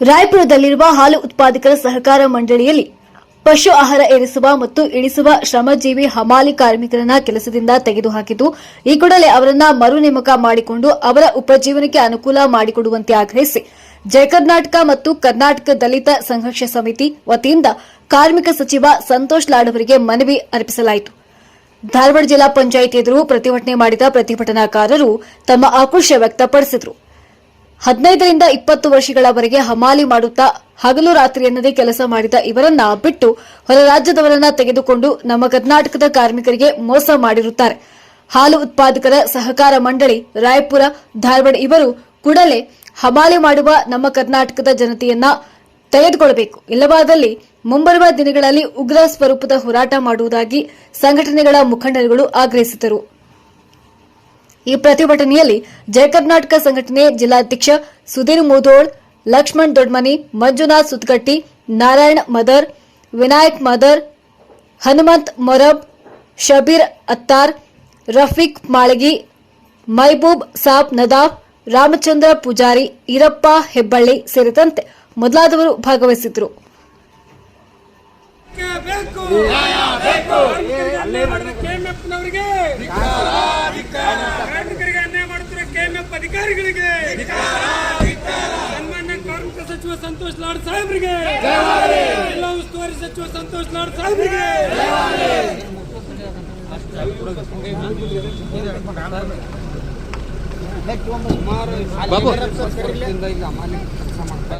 ರಾಯಪುರದಲ್ಲಿರುವ ಹಾಲು ಉತ್ಪಾದಕರ ಸಹಕಾರ ಮಂಡಳಿಯಲ್ಲಿ ಪಶು ಆಹಾರ ಏರಿಸುವ ಮತ್ತು ಇಳಿಸುವ ಶ್ರಮಜೀವಿ ಹಮಾಲಿ ಕಾರ್ಮಿಕರನ್ನ ಕೆಲಸದಿಂದ ತೆಗೆದುಹಾಕಿದ್ದು, ಈ ಕೂಡಲೇ ಅವರನ್ನ ಮರು ನೇಮಕ ಮಾಡಿಕೊಂಡು ಅವರ ಉಪಜೀವನಕ್ಕೆ ಅನುಕೂಲ ಮಾಡಿಕೊಡುವಂತೆ ಆಗ್ರಹಿಸಿ ಜಯ ಕರ್ನಾಟಕ ಮತ್ತು ಕರ್ನಾಟಕ ದಲಿತ ಸಂಘರ್ಷ ಸಮಿತಿ ವತಿಯಿಂದ ಕಾರ್ಮಿಕ ಸಚಿವ ಸಂತೋಷ್ ಲಾಡ್ ಅವರಿಗೆ ಮನವಿ ಅರ್ಪಿಸಲಾಯಿತು. ಧಾರವಾಡ ಜಿಲ್ಲಾ ಪಂಚಾಯತ್ ಎದುರು ಪ್ರತಿಭಟನೆ ಮಾಡಿದ ಪ್ರತಿಭಟನಾಕಾರರು ತಮ್ಮ ಆಕ್ರೋಶ ವ್ಯಕ್ತಪಡಿಸಿದರು. ಹದಿನೈದರಿಂದ ಇಪ್ಪತ್ತು ವರ್ಷಗಳವರೆಗೆ ಹಮಾಲಿ ಮಾಡುತ್ತಾ ಹಗಲು ರಾತ್ರಿ ಎನ್ನದೇ ಕೆಲಸ ಮಾಡಿದ ಇವರನ್ನ ಬಿಟ್ಟು ಹೊರ ರಾಜ್ಯದವರನ್ನ ತೆಗೆದುಕೊಂಡು ನಮ್ಮ ಕರ್ನಾಟಕದ ಕಾರ್ಮಿಕರಿಗೆ ಮೋಸ ಮಾಡಿರುತ್ತಾರೆ. ಹಾಲು ಉತ್ಪಾದಕರ ಸಹಕಾರ ಮಂಡಳಿ, ರಾಯಪುರ, ಧಾರವಾಡ ಇವರು ಕೂಡಲೇ ಹಮಾಲಿ ಮಾಡುವ ನಮ್ಮ ಕರ್ನಾಟಕದ ಜನತೆಯನ್ನ ತೆಗೆದುಕೊಳ್ಳಬೇಕು ಇಲ್ಲವಾದಲ್ಲಿ ಮುಂಬರುವ ದಿನಗಳಲ್ಲಿ ಉಗ್ರ ಸ್ವರೂಪದ ಹೋರಾಟ ಮಾಡುವುದಾಗಿ ಸಂಘಟನೆಗಳ ಮುಖಂಡರುಗಳು ಆಗ್ರಹಿಸಿದರು ಈ ಪ್ರತಿಭಟನೆಯಲ್ಲಿ ಜಯ ಕರ್ನಾಟಕ ಸಂಘಟನೆ ಜಿಲ್ಲಾಧ್ಯಕ್ಷ ಸುಧೀರ್ ಮುಧೋಳ್, ಲಕ್ಷ್ಮಣ್ ದೊಡ್ಮನಿ, ಮಂಜುನಾಥ್ ಸುತ್ಕಟ್ಟಿ ನಾರಾಯಣ್ ಮದರ್, ವಿನಾಯಕ್ ಮದರ್, ಹನುಮಂತ್ ಮೊರಬ್, ಶಬೀರ್ ಅತ್ತಾರ್, ರಫೀಕ್ ಮಾಳಗಿ, ಮೈಬೂಬ್ ಸಾಬ್ ನದಾಫ್, ರಾಮಚಂದ್ರ ಪೂಜಾರಿ, ಈರಪ್ಪ ಹೆಬ್ಬಳ್ಳಿ ಸೇರಿದಂತೆ ಮೊದಲಾದವರು ಭಾಗವಹಿಸಿದ್ರು ಬೇಕು. ಅಧಿಕಾರಿಗಳಿಗೆ ಸನ್ಮಾನ್ಯ ಕಾರ್ಮಿಕ ಸಚಿವ ಸಂತೋಷ್ ಲಾಡ್ ಸಾಹೇಬ್ರಿಗೆ ಜಿಲ್ಲಾ ಉಸ್ತುವಾರಿ ಸಚಿವ ಸಂತೋಷ್ ಲಾಡ್ ಸಾಹೇಬ್ರಿಗೆ ಬಾಬು